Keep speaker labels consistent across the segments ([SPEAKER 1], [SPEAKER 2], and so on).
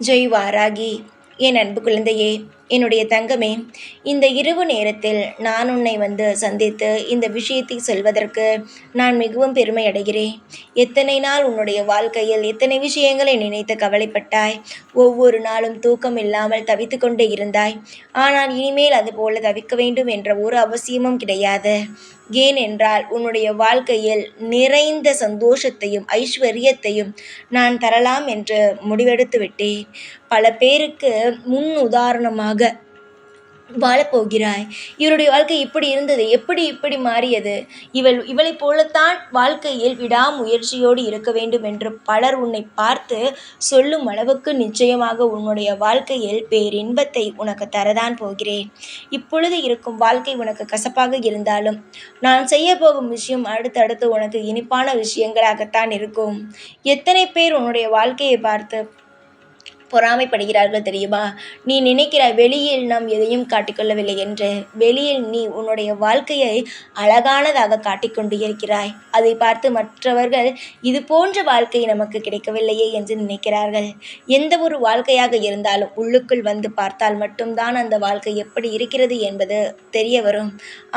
[SPEAKER 1] ஜெய் வாராகி என் அன்பு குழந்தையே என்னுடைய தங்கமே இந்த இரவு நேரத்தில் நான் உன்னை வந்து சந்தித்து இந்த விஷயத்தை சொல்வதற்கு நான் மிகவும் பெருமை அடைகிறேன் எத்தனை நாள் உன்னுடைய வாழ்க்கையில் எத்தனை விஷயங்களை நினைத்து கவலைப்பட்டாய்? ஒவ்வொரு நாளும் தூக்கம் இல்லாமல் தவித்து கொண்டே இருந்தாய். ஆனால் இனிமேல் அதுபோல தவிக்க வேண்டும் என்ற ஒரு அவசியமும் கிடையாது. ஏனென்றால் உன்னுடைய வாழ்க்கையில் நிறைந்த சந்தோஷத்தையும் ஐஸ்வர்யத்தையும் நான் தரலாம் என்று முடிவெடுத்து விட்டேன் பல பேருக்கு முன் உதாரணமாக வாழப்போகிறாய். இவருடைய வாழ்க்கை இப்படி இருந்தது எப்படி இப்படி மாறியது? இவள் இவளைப் போலத்தான் வாழ்க்கையில் விடாமுயற்சியோடு இருக்க வேண்டும் என்று பலர் உன்னை பார்த்து சொல்லும் அளவுக்கு நிச்சயமாக உன்னுடைய வாழ்க்கையில் பேரின்பத்தை உனக்கு தரதான் போகிறேன். இப்பொழுது இருக்கும் வாழ்க்கை உனக்கு கசப்பாக இருந்தாலும் நான் செய்ய போகும் விஷயம் அடுத்தடுத்து உனக்கு இனிப்பான விஷயங்களாகத்தான் இருக்கும். எத்தனை பேர் உன்னுடைய வாழ்க்கையை பார்த்து பொறாமைப்படுகிறார்கள் தெரியுமா? நீ நினைக்கிறாய் வெளியில் நாம் எதையும் காட்டிக்கொள்ளவில்லை என்று. வெளியில் நீ உன்னுடைய வாழ்க்கையை அழகானதாக காட்டிக்கொண்டு இருக்கிறாய். அதை பார்த்து மற்றவர்கள் இது போன்ற வாழ்க்கை நமக்கு கிடைக்கவில்லையே என்று நினைக்கிறார்கள். எந்த ஒரு வாழ்க்கையாக இருந்தாலும் உள்ளுக்குள் வந்து பார்த்தால் மட்டும்தான் அந்த வாழ்க்கை எப்படி இருக்கிறது என்பது தெரிய வரும்.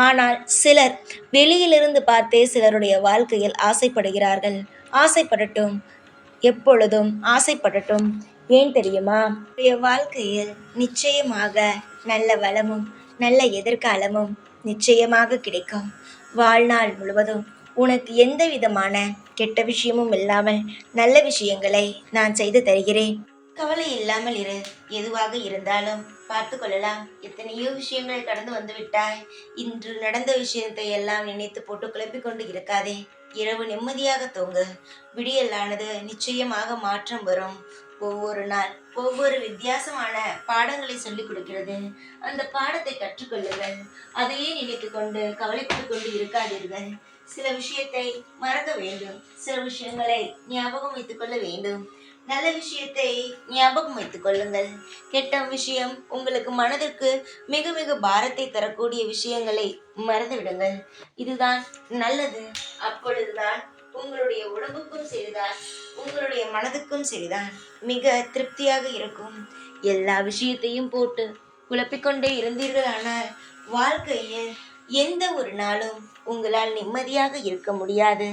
[SPEAKER 1] ஆனால் சிலர் வெளியிலிருந்து பார்த்தே சிலருடைய வாழ்க்கையில் ஆசைப்படுகிறார்கள். ஆசைப்படட்டும். எப்பொழுதும் ஆசைப்படட்டும். ஏன் தெரியுமா? உன்னுடைய வாழ்க்கையில் நிச்சயமாக நல்ல வளமும் நல்ல எதிர்காலமும் நிச்சயமாக கிடைக்கும். வாழ்நாள் முழுவதும் உனக்கு எந்த விதமான கெட்ட விஷயமும் இல்லாமல் நல்ல விஷயங்களை நான் செய்து தருகிறேன். கவலை இல்லாமல் இரு. எதுவாக இருந்தாலும் பார்த்து கொள்ளலாம். எத்தனையோ விஷயங்கள் கடந்து வந்து விட்டாய். இன்று நடந்த விஷயத்தை எல்லாம் நினைத்து போட்டு குழப்பிக் கொண்டு இருக்காதே. இரவு நிம்மதியாக தூங்கு. விடியலானது நிச்சயமாக மாற்றம் வரும். ஒவ்வொரு நாள் ஒவ்வொரு வித்தியாசமான பாடங்களை சொல்லிக் கொடுக்கிறது. அந்த பாடத்தை கற்றுக்கொள்ளுங்கள். அதையே நினைத்து கொண்டு கவலைப்பட்டு கொண்டு இருக்காதீர்கள். சில விஷயத்தை மறக்க வேண்டும். சில விஷயங்களை ஞாபகம் வைத்துக் கொள்ள வேண்டும். நல்ல விஷயத்தை ஞாபகம் வைத்துக் கொள்ளுங்கள். கெட்ட விஷயம் உங்களுக்கு மனதிற்கு மிக மிக பாரத்தை தரக்கூடிய விஷயங்களை மறந்துவிடுங்கள். இதுதான் நல்லது. அப்பொழுதுதான் உங்களுடைய உடம்புக்கும் சரிதான் உங்களுடைய மனதுக்கும் சரிதான். மிக திருப்தியாக இருக்கும். எல்லா விஷயத்தையும் போட்டு குழப்பிக்கொண்டே இருந்தீர்கள் ஆனால் வாழ்க்கையில் எந்த ஒரு நாளும் உங்களால் நிம்மதியாக இருக்க முடியாது.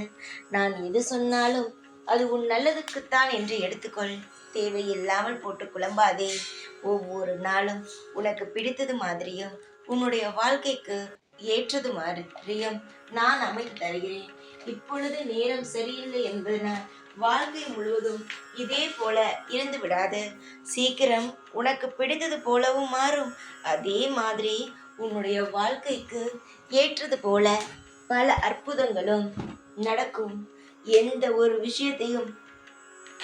[SPEAKER 1] நான் எது சொன்னாலும் அது உன் நல்லதுக்குத்தான் என்று எடுத்துக்கொள். தேவையில்லாமல் போட்டு குழம்பாதே. ஒவ்வொரு நாளும் உனக்கு பிடித்தது மாதிரியும் உன்னுடைய வாழ்க்கைக்கு ஏற்றது மாதிரியும் நான் அமைத்து தருகிறேன். இப்பொழுது நேரம் சரியில்லை என்பதனால் வாழ்க்கை முழுவதும் இதே போல இருந்து விடாது. சீக்கிரம் உனக்கு பிடித்தது போலவும் மாறும். அதே மாதிரி உன்னுடைய வாழ்க்கைக்கு ஏற்றது போல பல அற்புதங்களும் நடக்கும். எந்த ஒரு விஷயத்தையும்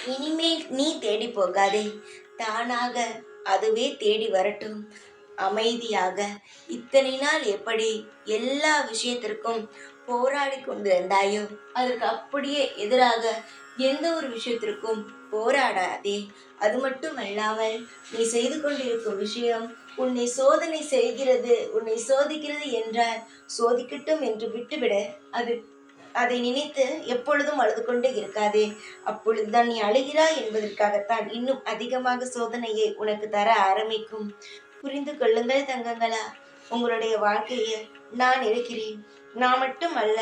[SPEAKER 1] இனிமேல் நீ தேடி போகாதே. தானாக அதுவே தேடி வரட்டும். அமைதியாக இத்தனை நாள் எப்படி எல்லா விஷயத்திற்கும் போராடி கொண்டு இருந்தாயோ அதற்கு அப்படியே எதிராக எந்த ஒரு விஷயத்திற்கும் போராடாதே. அது மட்டும் அல்லாமல் நீ செய்து கொண்டிருக்கும் விஷயம் உன்னை சோதனை செய்கிறது உன்னை சோதிக்கிறது என்றால் சோதிக்கட்டும் என்று விட்டுவிட. அது அதை நினைத்து எப்பொழுதும் அழுது கொண்டே இருக்காதே. அப்பொழுதுதான் நீ அழுகிறாய் என்பதற்காகத்தான் இன்னும் அதிகமாக சோதனையை உனக்கு தர ஆரம்பிக்கும். புரிந்து கொள்ளுங்கள் தங்கங்களா. உங்களுடைய வாழ்க்கையை நான் இருக்கிறேன். நான் மட்டும் அல்ல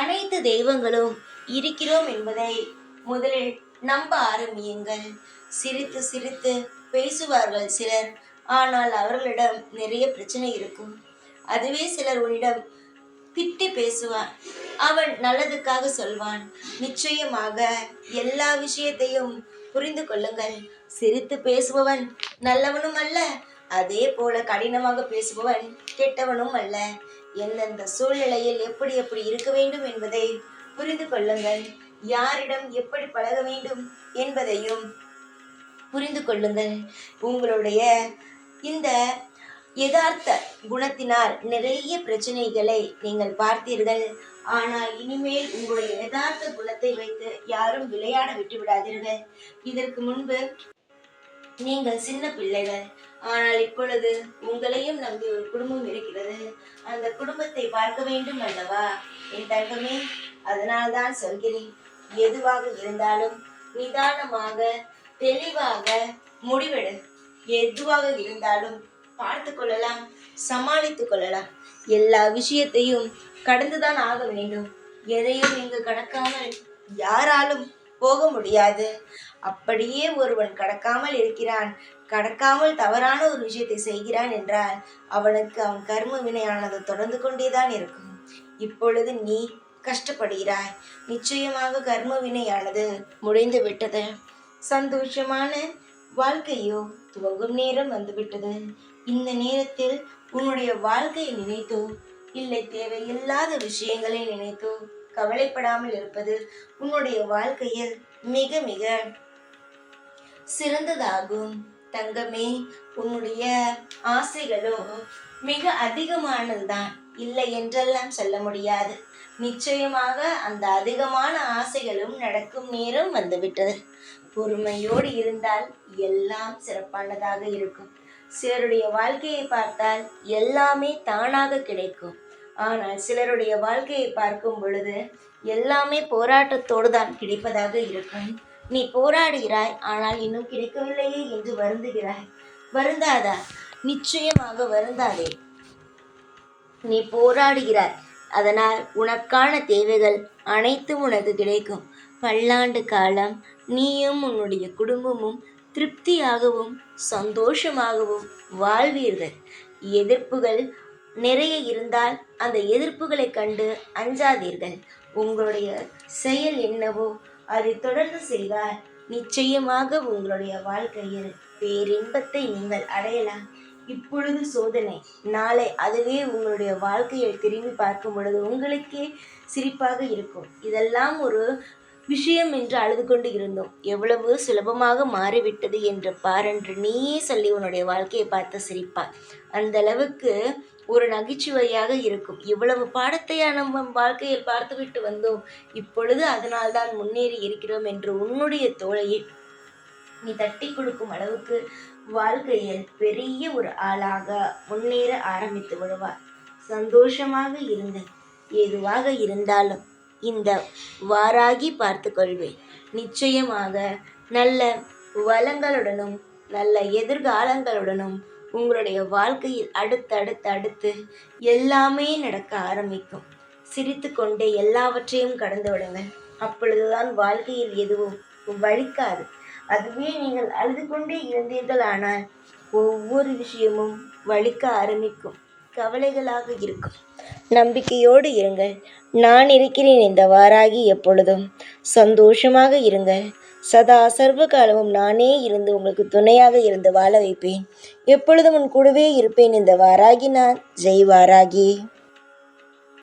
[SPEAKER 1] அனைத்து தெய்வங்களும் இருக்கிறோம் என்பதை முதலில் நம்ப ஆரம்பியுங்கள். சிரித்து சிரித்து பேசுவார்கள் சிலர். ஆனால் அவர்களிடம் நிறைய பிரச்சனை இருக்கும். அதுவே சிலர் உன்னிடம் திட்டி பேசுவான். அவன் நல்லதுக்காக சொல்வான். நிச்சயமாக எல்லா விஷயத்தையும் புரிந்து கொள்ளுங்கள். சிரித்து பேசுபவன் நல்லவனும் அல்ல அதே போல கடினமாக பேசுபவன் கெட்டவனும் அல்ல. எந்தெந்த சூழ்நிலையில் எப்படி எப்படி இருக்க வேண்டும் என்பதை புரிந்து கொள்ளுங்கள். யாரிடம் எப்படி பழக வேண்டும் என்பதையும் புரிந்து கொள்ளுங்கள். உங்களுடைய இந்த யதார்த்த குணத்தினால் நிறைய பிரச்சனைகளை நீங்கள் பார்த்தீர்கள். ஆனால் இனிமேல் உங்களுடைய யதார்த்த குணத்தை வைத்து யாரும் விளையாட விட்டு விடாதீர்கள். இதற்கு முன்பு நீங்கள் சின்ன பிள்ளைகள். ஆனால் இப்பொழுது உங்களையும் நம்பி ஒரு குடும்பம் இருக்கிறது. அந்த குடும்பத்தை பார்க்க வேண்டும் அல்லவா? என் தங்கமே அதனால்தான் சொல்கிறேன். எதுவாக இருந்தாலும் நிதானமாக தெளிவாக முடிவெடு. எதுவாக இருந்தாலும் பார்த்து கொள்ளலாம் சமாளித்து கொள்ளலாம். எல்லா விஷயத்தையும் கடந்துதான் ஆக வேண்டும். எதையும் இங்கு கடக்காமல் யாராலும் போக முடியாது. அப்படியே ஒருவன் கடக்காமல் இருக்கிறான். கடக்காமல் தவறான ஒரு விஷயத்தை செய்கிறான் என்றால் அவனுக்கு அவன் கர்ம வினையானது தொடர்ந்து கொண்டேதான் இருக்கும். இப்பொழுது நீ கஷ்டப்படுகிறாய். நிச்சயமாக கர்ம வினையானது முடிந்து விட்டது. சந்தோஷமான வாழ்க்கையோ துவங்கும் நேரம் வந்துவிட்டது இந்த நேரத்தில் உன்னுடைய வாழ்க்கையை நினைத்தோ இல்லை தேவையில்லாத விஷயங்களை நினைத்தோ கவலைப்படாமல் இருப்பது உன்னுடைய வாழ்க்கையில் மிக மிக சிறந்ததாகும். தங்கமே உன்னுடைய ஆசைகளும் மிக அதிகமானதுதான். இல்லை என்றெல்லாம் சொல்ல முடியாது. நிச்சயமாக அந்த அதிகமான ஆசைகளும் நடக்கும் நேரம் வந்துவிட்டது. பொறுமையோடு இருந்தால் எல்லாம் சிறப்பானதாக இருக்கும். சிலருடைய வாழ்க்கையை பார்த்தால் எல்லாமே தானாக கிடைக்கும். ஆனால் சிலருடைய வாழ்க்கையை பார்க்கும் பொழுது எல்லாமே போராட்டத்தோடு தான் கிடைப்பதாக இருக்கும். நீ போராடுகிறாய் ஆனால் இன்னும் கிடைக்கவில்லையே என்று வருந்துகிறாய். வருந்தாதா? நிச்சயமாக வருந்தாதே. நீ போராடுகிறாய் அதனால் உனக்கான தேவைகள் அனைத்தும் உனக்கு கிடைக்கும். பல்லாண்டு காலம் நீயும் உன்னுடைய குடும்பமும் திருப்தியாகவும் சந்தோஷமாகவும் வாழ்வீர்கள். எதிர்ப்புகள் நிறைய இருந்தால் அந்த எதிர்ப்புகளை கண்டு அஞ்சாதீர்கள். உங்களுடைய செயல் என்னவோ அதை தொடர்ந்து செய்தால் நிச்சயமாக உங்களுடைய வாழ்க்கையில் பேரின்பத்தை நீங்கள் அடையலாம். இப்பொழுது சோதனை. நாளை அதுவே உங்களுடைய வாழ்க்கையை திரும்பி பார்க்கும் பொழுது உங்களுக்கே சிரிப்பாக இருக்கும். இதெல்லாம் ஒரு விஷயம் என்று அழுது கொண்டு இருந்தோம். எவ்வளவு சுலபமாக மாறிவிட்டது என்று பாரென்று நீயே சொல்லி உன்னுடைய வாழ்க்கையை பார்த்து சிரிப்பாய். அந்த அளவுக்கு ஒரு நகைச்சுவையாக இருக்கும். இவ்வளவு பாடத்தையா நம்ம வாழ்க்கையில் பார்த்துவிட்டு வந்தோம். இப்பொழுது அதனால்தான் முன்னேறி இருக்கிறோம் என்று உன்னுடைய தோழையை நீ தட்டி கொடுக்கும் அளவுக்கு வாழ்க்கையில் பெரிய ஒரு ஆளாக முன்னேற ஆரம்பித்து விடுவார். சந்தோஷமாக இருந்த எதுவாக இருந்தாலும் இந்த வாராகி பார்த்து கொள்வேன். நிச்சயமாக நல்ல வளங்களுடனும் நல்ல எதிர்காலங்களுடனும் உங்களுடைய வாழ்க்கையில் அடுத்தடுத்து அடுத்து எல்லாமே நடக்க ஆரம்பிக்கும். சிரித்து கொண்டே எல்லாவற்றையும் கடந்து விடுங்கள். அப்பொழுதுதான் வாழ்க்கையில் எதுவும் வலிக்காது அதுவே நீங்கள் அழுது கொண்டே இருந்தீர்கள் ஆனால் ஒவ்வொரு விஷயமும் வலிக்க ஆரம்பிக்கும். கவலைகளாக இருக்கும். நம்பிக்கையோடு இருங்கள். நான் இருக்கிறேன் இந்த வாராகி எப்பொழுதும். சந்தோஷமாக இருங்கள். சதா சர்வ காலமும் நானே இருந்து உங்களுக்கு துணையாக இருந்து வாழ வைப்பேன். எப்பொழுதும் உன் கூடவே இருப்பேன் இந்த வாராகி நான். ஜெய் வாராகி.